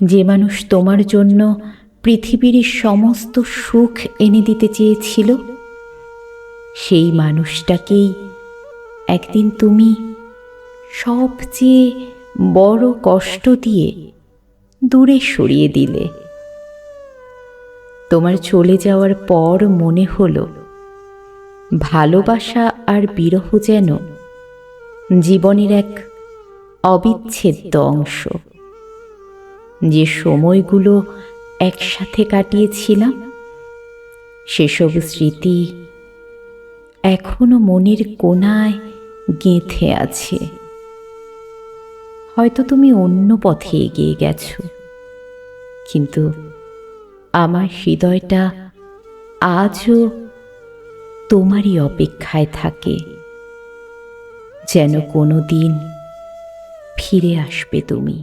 যে মানুষ তোমার জন্য পৃথিবীর সমস্ত সুখ এনে দিতে চেয়েছিল, সেই মানুষটাকেই একদিন তুমি সবচেয়ে বড় কষ্ট দিয়ে দূরে সরিয়ে দিলে। তোমার চলে যাওয়ার পর মনে হলো, ভালোবাসা আর বিরহ যেন জীবনের এক অবিচ্ছেদ্য অংশ। যে সময়গুলো একসাথে কাটিয়েছিলাম সেসব স্মৃতি এখনও মনের কোনায় গেঁথে আছে। হয়তো তুমি অন্য পথে এগিয়ে গেছো, কিন্তু আমার হৃদয়টা আজও তোমারই অপেক্ষায় থাকে, যেন কোনো দিন ফিরে আসবে তুমি।